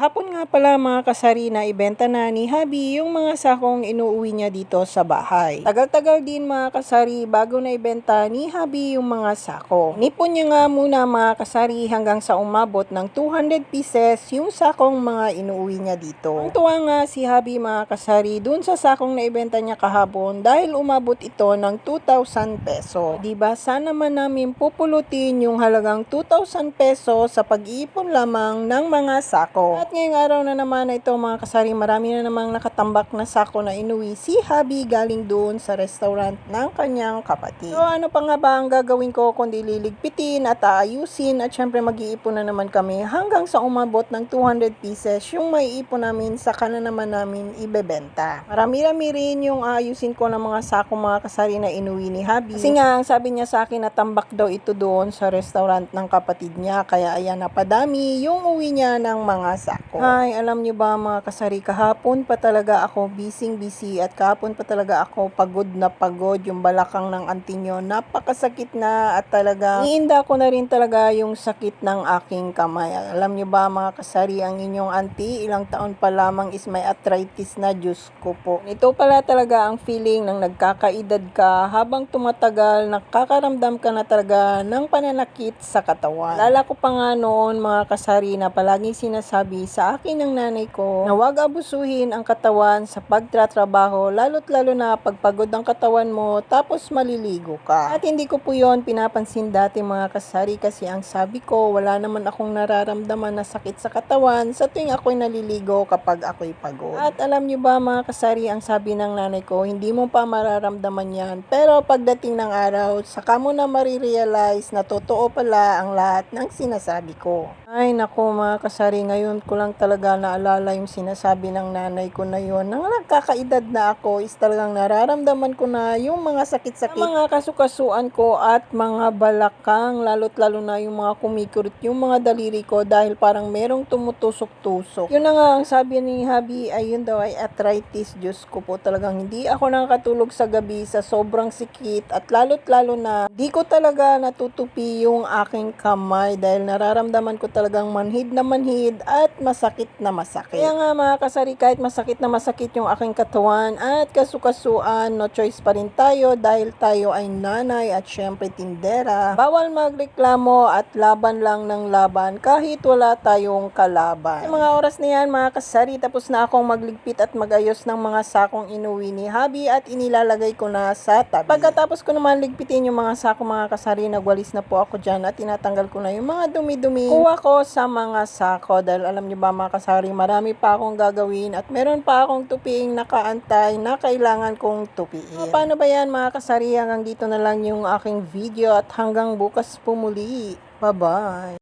Hapon nga pala mga kasari na ibenta na ni Habi yung mga sakong inuuwi niya dito sa bahay. Tagal-tagal din mga kasari bago na ibenta ni Habi yung mga sako. Nipon niya nga muna mga kasari hanggang sa umabot ng 200 pieces yung sakong mga inuuwi niya dito. Ang tuwa nga si Habi mga kasari dun sa sakong na ibenta niya kahapon dahil umabot ito ng 2,000 peso. Diba sana man namin pupulutin yung halagang 2,000 peso sa pag-iipon lamang ng mga sako. At ngayong araw na naman na ito mga kasari, marami na namang nakatambak na sako na inuwi si Habi galing doon sa restaurant ng kanyang kapatid. So ano pa nga ba ang gagawin ko kundi liligpitin at aayusin at syempre mag-iipon na naman kami hanggang sa umabot ng 200 pieces yung may ipon namin sa na naman namin ibebenta. Marami-rami rin yung aayusin ko ng mga sako mga kasari na inuwi ni Habi. Kasi nga ang sabi niya sa akin na tambak daw ito doon sa restaurant ng kapatid niya kaya ayan napadami yung uwi niya ng mga sako. Ay, alam niyo ba mga kasari, kahapon pa talaga ako busy busy at kahapon pa talaga ako pagod na pagod yung balakang ng antinyo. Napakasakit na at talaga iinda ko na rin talaga yung sakit ng aking kamay. Alam niyo ba mga kasari, ang inyong auntie, ilang taon pa lamang is may arthritis na, Diyos ko po. Ito pala talaga ang feeling ng nagkakaedad ka habang tumatagal, nakakaramdam ka na talaga ng pananakit sa katawan. Lala ko pa nga noon mga kasari na palaging sinasabi sa akin ng nanay ko na huwag abusuhin ang katawan sa pagtratrabaho lalo't lalo na pagpagod ang katawan mo tapos maliligo ka. At hindi ko po yon pinapansin dati mga kasari kasi ang sabi ko wala naman akong nararamdaman na sakit sa katawan sa tuwing ako'y naliligo kapag ako'y pagod. At alam niyo ba mga kasari ang sabi ng nanay ko hindi mo pa mararamdaman yan pero pagdating ng araw saka mo na marirealize na totoo pala ang lahat ng sinasabi ko. Ay nako mga kasari, ngayon ko lang talaga naalala yung sinasabi ng nanay ko na yun. Nang nagkakaedad na ako is talagang nararamdaman ko na yung mga sakit-sakit, mga kasukasuan ko at mga balakang, lalo't lalo na yung mga kumikurit, yung mga daliri ko dahil parang merong tumutusok-tusok. Yun na nga ang sabi ni Habi ay yun daw ay arthritis. Diyos ko po talagang hindi ako nakakatulog sa gabi sa sobrang sikit at lalo't lalo na di ko talaga natutupi yung aking kamay dahil nararamdaman ko talagang manhid na manhid at masakit na masakit. Kaya nga mga kasari, kahit masakit na masakit yung aking katawan at kasukasuan, no choice pa rin tayo dahil tayo ay nanay at syempre tindera. Bawal magreklamo at laban lang ng laban kahit wala tayong kalaban. Sa mga oras na yan mga kasari, tapos na akong magligpit at magayos ng mga sakong inuwi ni Habi at inilalagay ko na sa tabi. Pagkatapos ko naman ligpitin yung mga sako mga kasari, nagwalis na po ako dyan at tinatanggal ko na yung mga dumi-dumi. Kuha ko sa mga sako dahil alam niyo ba mga kasari, marami pa akong gagawin at meron pa akong tupiing nakaantay na kailangan kong tupiin. Paano ba yan mga kasari? Hanggang dito na lang yung aking video at hanggang bukas pumuli. Bye-bye!